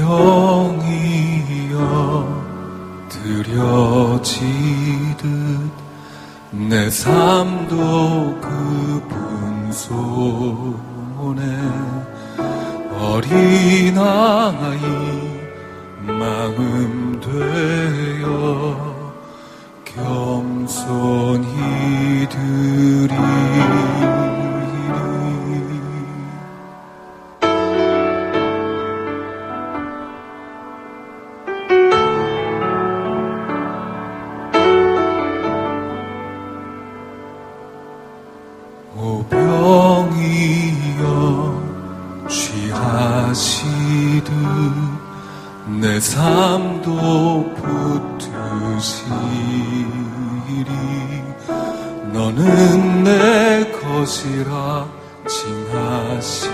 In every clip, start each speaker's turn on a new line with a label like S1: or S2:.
S1: 오병이여 드려지듯 내 삶도 그분 손에 어린아이 마음 되어 겸손히 드리 오병이여 취하시듯 내 삶도 붙으시리. 너는 내 것이라 칭하시며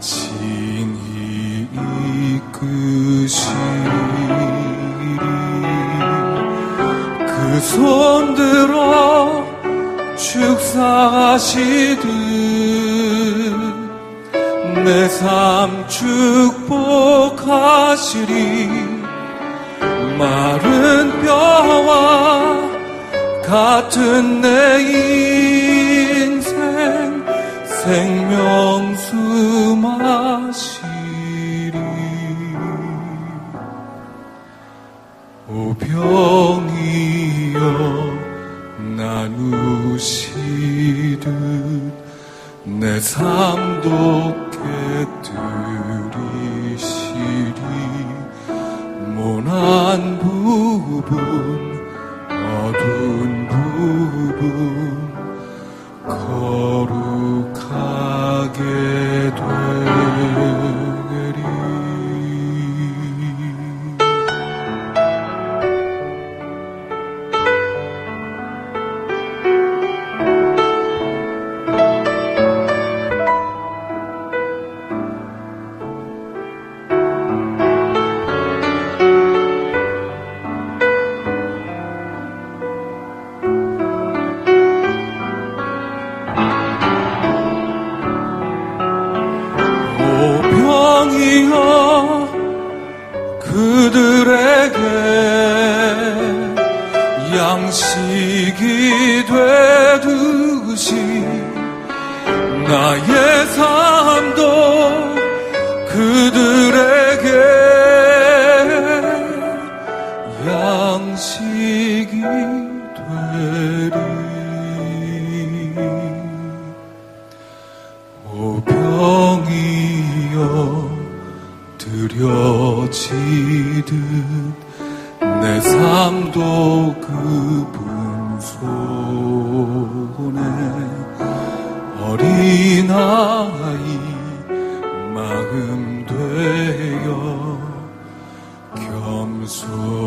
S1: 진히 이끄시리. 그 손들어 축사하시듯 내 삶 축복하시리. 마른 뼈와 같은 내 인생 생명수 마시리. 오병이여 나누시듯 내 삶도 깨뜨리시리. 모난 부분 어두운 부분 그들에게 양식이 되듯이 나의 삶도 그들에게 양식이 되리. 오병이여 드려지듯 내 삶도 그분 손에 어린아이 마음 되어 겸손히 드